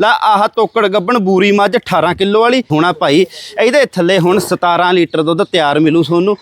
ਲਾ ਆਹ ਤੋਕੜ ਗੱਬਣ ਬੂਰੀ ਮੱਝ 18 ਕਿਲੋ ਵਾਲੀ। ਹੋਣਾ ਭਾਈ, ਇਹਦੇ ਥੱਲੇ ਹੁਣ 17 ਲੀਟਰ ਦੁੱਧ ਤਿਆਰ ਮਿਲੂ ਤੁਹਾਨੂੰ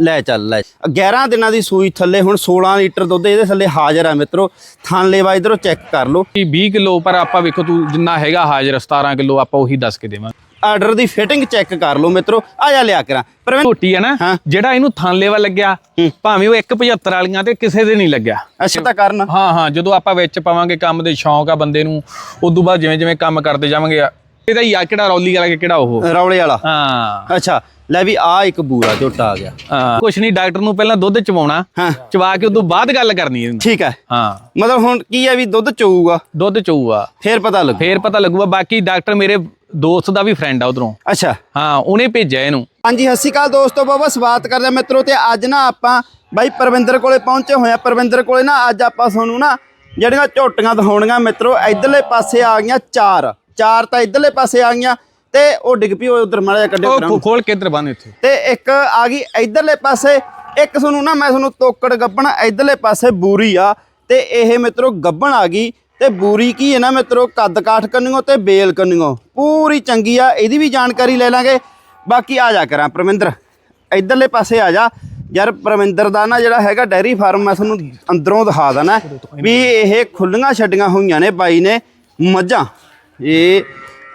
ਲੈ ਚੱਲ, ਲੈ। 11 ਦਿਨਾਂ ਦੀ ਸੂਈ ਥੱਲੇ ਹੁਣ 16 ਲੀਟਰ ਦੁੱਧ, ਇਹਦੇ ਥੱਲੇ ਹਾਜ਼ਰ ਆ ਮਿੱਤਰੋ। ਥਾਂ ਲੇਵਾ ਇਧਰੋਂ ਚੈੱਕ ਕਰ ਲਓ। ਕਿ 20 ਕਿਲੋ, ਪਰ ਆਪਾਂ ਵੇਖੋ ਤੂੰ ਜਿੰਨਾ ਹੈਗਾ ਹਾਜ਼ਰ 17 ਕਿਲੋ ਆਪਾਂ ਉਹੀ ਦੱਸ ਕੇ ਦੇਵਾਂਗੇ। ਆਰਡਰ ਦੀ ਫਿਟਿੰਗ ਚੈੱਕ ਕਰ ਲਓ ਮਿੱਤਰੋ ਆ ਜਾ ਲਿਆ ਕਰਾਂ। ਪਰ ਝੋਟੀ ਹੈ ਨਾ ਹਾਂ। ਜਿਹੜਾ ਇਹਨੂੰ ਥਾਂਲੇਵਾ ਲੱਗਿਆ ਭਾਵੇਂ ਉਹ 175 ਵਾਲੀਆਂ ਤੇ ਕਿਸੇ ਦੇ ਨਹੀਂ ਲੱਗਿਆ। ਅੱਛਾ ਤਾਂ ਕਰਨ। ਹਾਂ ਹਾਂ ਜਦੋਂ ਆਪਾਂ ਵਿੱਚ ਪਾਵਾਂਗੇ ਕੰਮ ਦੇ ਸ਼ੌਂਕ ਆ ਬੰਦੇ ਨੂੰ ਉਦੋਂ ਬਾਅਦ ਜਿਵੇਂ ਜਿਵੇਂ ਕੰਮ ਕਰਦੇ ਜਾਵਾਂਗੇ ਇਹਦਾ ਹੀ ਆ ਕਿਹੜਾ ਰੌਲੀ ਵਾਲਾ ਕਿ ਕਿਹੜਾ ਉਹ? ਰੌਲੇ ਵਾਲਾ। ਹਾਂ। ਅੱਛਾ ਲੈ ਵੀ ਆ ਇੱਕ ਬੂਰਾ ਝੋਟਾ ਆ ਗਿਆ। ਹਾਂ। ਕੁਛ ਨਹੀਂ ਡਾਕਟਰ ਨੂੰ ਪਹਿਲਾਂ ਦੁੱਧ ਚਵਾਉਣਾ ਹਾਂ। ਚਵਾ ਕੇ ਉਦੋਂ ਬਾਅਦ ਗੱਲ ਕਰਨੀ ਇਹਨੂੰ। ਠੀਕ ਹੈ। ਹਾਂ। ਮਤਲਬ ਹੁਣ ਕੀ ਹੈ ਵੀ ਦੁੱਧ ਚੋਊਗਾ? ਦੁੱਧ ਚੋਊਗਾ। ਫੇਰ ਪਤਾ ਲੱਗੂ। ਫੇਰ ਪਤਾ ਲੱਗੂਗਾ। ਬਾਕੀ ਡਾਕਟਰ ਮੇਰੇ ਦੋਸਤ ਦਾ ਵੀ ਫਰੈਂਡ ਆ ਉਧਰੋਂ। ਅੱਛਾ। ਹਾਂ ਉਹਨੇ ਭੇਜਿਆ ਇਹਨੂੰ। ਹਾਂਜੀ ਸਤਿ ਸ਼੍ਰੀ ਅਕਾਲ ਦੋਸਤੋ ਬਾਬਾ ਸਵਾਗਤ ਕਰਦੇ ਹਾਂ ਮਿੱਤਰੋ ਤੇ ਅੱਜ ਨਾ ਆਪਾਂ ਬਾਈ ਪਰਵਿੰਦਰ ਕੋਲੇ ਪਹੁੰਚੇ ਹੋਏ ਆ ਪਰਵਿੰਦਰ ਕੋਲੇ ਨਾ ਅੱਜ ਆਪਾਂ ਤੁਹਾਨੂੰ ਨਾ ਜਿਹੜੀਆਂ ਝੋਟੀਆਂ ਦਿਖਾਉਣੀਆਂ ਮਿੱਤਰੋ ਇਧਰਲੇ ਪਾਸੇ ਆ ਗਈਆਂ ਚਾਰ। ਚਾਰ ਤਾਂ ਇਧਰਲੇ ਪਾਸੇ ਆ ਗਈਆਂ ਤੇ ਉਹ ਡਿੱਗ ਪਈ ਉਹ ਉਧਰ ਮਾੜਾ ਜਿਹਾ ਕੱਢਿਓ ਉਹ ਖੋਲ ਕੇ ਇੱਧਰ ਬੰਨ ਇੱਥੇ। ਤੇ ਇੱਕ ਆ ਗਈ ਇਧਰਲੇ ਪਾਸੇ ਇੱਕ ਤੁਹਾਨੂੰ ਨਾ ਮੈਂ ਤੁਹਾਨੂੰ ਤੋਕੜ ਗੱਬਣ ਇਧਰਲੇ ਪਾਸੇ ਬੂਰੀ ਆ ਤੇ ਇਹ ਮਿੱਤਰੋ ਗੱਬਣ ਆ ਗਈ। ਤੇ ਬੂਰੀ ਕੀ ਹੈ ਨਾ ਮਿੱਤਰੋ, ਕੱਦ ਕਾਠ ਕੰਨਿਓ ਤੇ ਬੇਲ ਕੰਨਿਓ। ਪੂਰੀ ਚੰਗੀ ਆ, ਇਹਦੀ ਵੀ ਜਾਣਕਾਰੀ ਲੈ ਲਾਂਗੇ। ਬਾਕੀ ਆ ਜਾ ਕਰਾਂ, ਪਰਮਿੰਦਰ। ਇਧਰਲੇ ਪਾਸੇ ਆ ਜਾ। ਯਾਰ, ਪਰਮਿੰਦਰ ਦਾ ਨਾ ਜਿਹੜਾ ਹੈਗਾ ਡੈਰੀ ਫਾਰਮ, ਮੈਂ ਤੁਹਾਨੂੰ ਅੰਦਰੋਂ ਦਿਖਾ ਦਣਾ। ਵੀ ਇਹ ਖੁੱਲੀਆਂ ਛੱਡੀਆਂ ਹੋਈਆਂ ਨੇ ਬਾਈ ਨੇ, ਮੱਝਾਂ। ਇਹ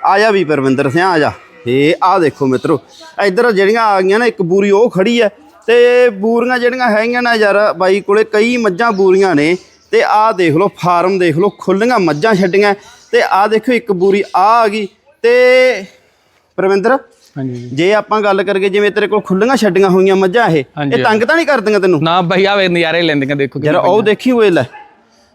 ਆ ਜਾ ਵੀ ਪਰਮਿੰਦਰ ਸਿਆ, ਆ ਜਾ। ਇਹ ਆ ਦੇਖੋ ਮਿੱਤਰੋ, ਇੱਧਰ ਜਿਹੜੀਆਂ ਆ ਗਈਆਂ ਨਾ, ਇੱਕ ਬੂਰੀ ਉਹ ਖੜੀ ਹੈ। ਤੇ ਬੂਰੀਆਂ ਜਿਹੜੀਆਂ ਹੈਗੀਆਂ ਨਾ ਯਾਰ, ਬਾਈ ਕੋਲੇ ਕਈ ਮੱਝਾਂ ਬੂਰੀਆਂ ਨੇ। ਤੇ ਆਹ ਦੇਖ ਲਓ ਫਾਰਮ ਦੇਖ ਲਓ ਖੁੱਲੀਆਂ ਮੱਝਾਂ ਛੱਡੀਆਂ। ਤੇ ਆਹ ਦੇਖੋ ਇੱਕ ਬੂਰੀ ਆ ਆ ਗਈ। ਤੇ ਪਰਵਿੰਦਰ ਹਾਂਜੀ। ਜੇ ਆਪਾਂ ਗੱਲ ਕਰਗੇ ਜਿਵੇਂ ਤੇਰੇ ਕੋਲ ਖੁੱਲੀਆਂ ਛੱਡੀਆਂ ਹੋਈਆਂ ਮੱਝਾਂ ਇਹ ਇਹ ਤੰਗ ਤਾਂ ਨਹੀਂ ਕਰਦੀਆਂ ਤੈਨੂੰ? ਨਾ ਬਈ ਆਵੇ ਨਜ਼ਾਰੇ ਲੈਂਦੀਆਂ ਦੇਖੋ ਯਾਰ ਉਹ ਦੇਖੀ ਹੋਏ ਲੈ।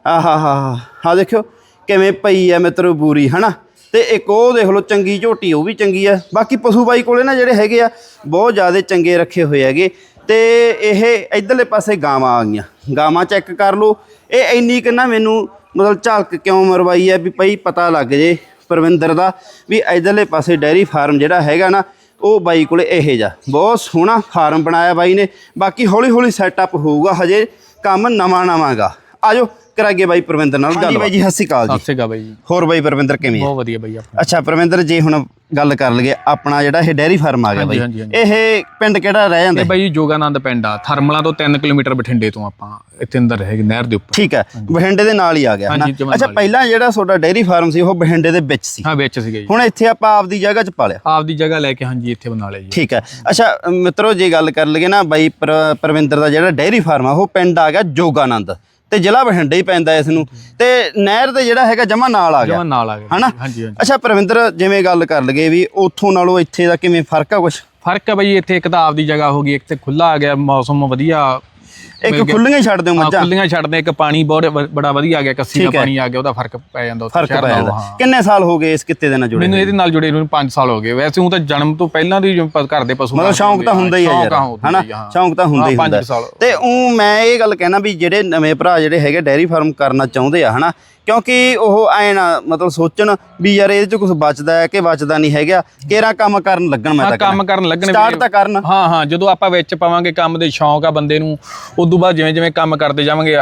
ਆਹਾ ਹਾ ਹਾ ਹਾਂ ਦੇਖਿਓ ਕਿਵੇਂ ਪਈ ਐ ਮਿੱਤਰੋ ਬੂਰੀ ਹਨਾ? ਤੇ ਇੱਕ ਉਹ ਦੇਖ ਲਓ ਚੰਗੀ ਝੋਟੀ ਉਹ ਵੀ ਚੰਗੀ ਐ। ਬਾਕੀ ਪਸ਼ੂ ਬਾਈ ਕੋਲੇ ਨਾ ਜਿਹੜੇ ਹੈਗੇ ਆ ਬਹੁਤ ਜ਼ਿਆਦਾ ਚੰਗੇ ਰੱਖੇ ਹੋਏ ਹੈਗੇ। ਤੇ ਇਹ ਇਧਰਲੇ ਪਾਸੇ ਗਾਵਾਂ ਆ ਗਈਆਂ। ਗਾਵਾਂ ਚੈੱਕ ਕਰ ਲਓ ਇਹ ਇੰਨੀ ਕਿ ਨਾ ਮੈਨੂੰ ਮਤਲਬ ਝਲਕ ਕਿਉਂ ਮਰਵਾਈ ਐ ਵੀ ਪਈ ਪਤਾ ਲੱਗ ਜੇ ਪਰਵਿੰਦਰ ਦਾ ਵੀ ਇਧਰਲੇ ਪਾਸੇ ਡੈਰੀ ਫਾਰਮ ਜਿਹੜਾ ਹੈਗਾ ਨਾ ਉਹ ਬਾਈ ਕੋਲੇ ਇਹ ਜਾ ਬਹੁਤ ਸੋਹਣਾ ਫਾਰਮ ਬਣਾਇਆ ਬਾਈ ਨੇ। ਬਾਕੀ ਹੌਲੀ ਹੌਲੀ ਸੈਟਅਪ ਹੋਊਗਾ ਹਜੇ ਕੰਮ ਨਵਾਂ ਨਵਾਂਗਾ। ਆਜੋ ਕਰਾਂਗੇ ਬਾਈ ਪਰਵਿੰਦਰ ਨਾਲ ਗੱਲ ਬਾਈ ਜੀ ਸਤਿ ਸ਼੍ਰੀ ਅਕਾਲ ਜੀ। ਸਤਿ ਗਾ ਬਈ ਜੀ। ਹੋਰ ਬਾਈ ਪਰਵਿੰਦਰ ਕਿਵੇਂ ਆ ਬਹੁਤ ਵਧੀਆ ਬਈ ਆਪਣਾ। ਅੱਛਾ ਪਰਵਿੰਦਰ ਜੇ ਹੁਣ ਗੱਲ ਕਰ ਲਈਏ ਆਪਣਾ ਜਿਹੜਾ ਇਹ ਡੈਰੀ ਫਾਰਮ ਆ ਗਿਆ ਬਾਈ। ਹਾਂਜੀ, ਹਾਂਜੀ, ਇਹ ਪਿੰਡ ਕਿਹੜਾ ਰਹਿ ਜਾਂਦਾ? ਇਹ ਬਈ ਜੋਗਾਨੰਦ ਪਿੰਡ ਆ। ਥਰਮਲਾਂ ਤੋਂ 3 ਕਿਲੋਮੀਟਰ ਬਠਿੰਡੇ ਤੋਂ ਆਪਾਂ ਇੱਥੇ ਅੰਦਰ ਰਹੇਗੇ ਨਹਿਰ ਦੇ ਉੱਪਰ। ਠੀਕ ਹੈ ਬਠਿੰਡੇ ਦੇ ਨਾਲ ਹੀ ਆ ਗਿਆ ਹਨਾ? ਹਾਂਜੀ, ਜਮਾਂ ਅੱਛਾ ਨਾਲ ਹੀ। ਪਹਿਲਾਂ ਜਿਹੜਾ ਤੁਹਾਡਾ ਡੈਰੀ ਫਾਰਮ ਸੀ ਉਹ ਬਠਿੰਡੇ ਦੇ ਵਿੱਚ ਸੀ। ਹਾਂ ਵਿੱਚ ਸੀਗਾ ਜੀ। ਹੁਣ ਇੱਥੇ ਆਪਾਂ ਆਪਦੀ ਜਗ੍ਹਾ 'ਚ ਪਾਲਿਆ। ਆਪਦੀ ਜਗ੍ਹਾ ਲੈ ਕੇ ਹਾਂਜੀ ਇੱਥੇ ਬਣਾ ਲਿਆ ਜੀ। ਠੀਕ ਹੈ। ਅੱਛਾ ਮਿੱਤਰੋ ਜੇ ਗੱਲ ਕਰ ਲਈਏ ਨਾ ਬਾਈ ਪਰ- ਪਰਵਿੰਦਰ ਦਾ ਜਿਹੜਾ ਡੈਰੀ ਫਾਰਮ ਆ ਉਹ ਪਿੰਡ ਆ ਗਿਆ ਜੋਗਾਨੰਦ। ਤੇ ਜ਼ਿਲ੍ਹਾ ਬਠਿੰਡੇ ਹੀ ਪੈਂਦਾ ਇਸ ਨੂੰ ਤੇ ਨਹਿਰ ਤੇ ਜਿਹੜਾ ਹੈਗਾ ਜਮਾ ਨਾਲ ਆ ਗਿਆ। ਜਮਾਂ ਨਾਲ ਆ ਗਿਆ। ਹਨਾ? ਹਾਂਜੀ ਹਾਂਜੀ। ਅੱਛਾ ਪਰਵਿੰਦਰ ਜਿਵੇਂ ਗੱਲ ਕਰ ਲਈਏ ਵੀ ਉੱਥੋਂ ਨਾਲੋਂ ਇੱਥੇ ਦਾ ਕਿਵੇਂ ਫ਼ਰਕ ਆ ਕੁਛ? ਫ਼ਰਕ ਹੈ ਬਈ ਇੱਥੇ ਇੱਕ ਤਾਂ ਆਪਦੀ ਜਗ੍ਹਾ ਹੋ ਗਈ ਇੱਕ ਤੇ ਖੁੱਲਾ ਆ ਗਿਆ ਮੌਸਮ ਵਧੀਆ ਇੱਕ ਖੁੱਲੀਆਂ ਹੀ ਛੱਡ ਦਿਓ ਹਾਂ, ਮੱਝਾਂ। ਖੁੱਲੀਆਂ ਛੱਡਦੇ ਇੱਕ ਪਾਣੀ ਬਹੁਤ ਬੜਾ ਵਧੀਆ ਆ ਗਿਆ ਕੱਸੀ ਦਾ ਹੈ। ਪਾਣੀ ਆ ਗਿਆ ਉਹਦਾ ਫ਼ਰਕ ਪੈ ਜਾਂਦਾ ਉੱਥੇ ਫ਼ਰਕ ਪੈ ਜਾਂਦਾ। ਹਾਂ। ਕਿੰਨੇ ਸਾਲ ਹੋ ਗਏ ਇਸ ਕਿੱਤੇ ਦੇ ਨਾਲ ਜੁੜੇ ਮੈਨੂੰ ਇਹਦੇ ਨਾਲ ਜੁੜੇ ਨੂੰ 5 ਸਾਲ ਹੋ ਗਏ। ਵੈਸੇ ਉਹ ਤਾਂ ਜਨਮ ਤੋਂ ਪਹਿਲਾਂ ਦੀ ਘਰ ਦੇ ਪਸ਼ੂ ਮਤਲਬ ਸ਼ੌਂਕ ਤਾਂ ਹੁੰਦਾ ਹੀ ਆ ਯਾਰ ਹਨਾ? ਸ਼ੌਂਕ ਤਾਂ ਹੁੰਦਾ ਹੀ ਹੁੰਦਾ। ਤੇ ਉਹ ਮੈਂ ਇਹ ਗੱਲ ਕਹਿਣਾ ਵੀ ਜਿਹੜੇ ਨਵੇਂ ਭਰਾ ਜਿਹੜੇ ਹੈਗੇ ਡੈਰੀ ਫਾਰਮ ਕਰਨਾ ਚਾਹੁੰਦੇ ਆ ਹਨਾ? ਕਿਉਂਕਿ ਉਹ ਐ ਨਾ ਮਤਲਬ ਸੋਚਣ ਵੀ ਯਾਰ ਇਹਦੇ ਚ ਕੁਝ ਬਚਦਾ ਹੈ ਕਿ ਬਚਦਾ ਨਹੀਂ ਹੈਗਾ। ਕਿਹੜਾ ਕੰਮ ਕਰਨ ਲੱਗਣ ਮੈਂ ਤਾਂ ਕੰਮ ਕਰਨ ਲੱਗਣੇ ਸਟਾਰਟ ਤਾਂ ਕਰਨ। ਹਾਂ ਹਾਂ ਜਦੋਂ ਆਪਾਂ ਵਿੱਚ ਪਾਵਾਂਗੇ ਕੰਮ ਦੇ ਸ਼ੌਂਕ ਆ ਬੰਦੇ ਨੂੰ ਉਦੋਂ ਬਾਅਦ ਜਿਵੇਂ ਜਿਵੇਂ ਕੰਮ ਕਰਦੇ ਜਾਵਾਂਗੇ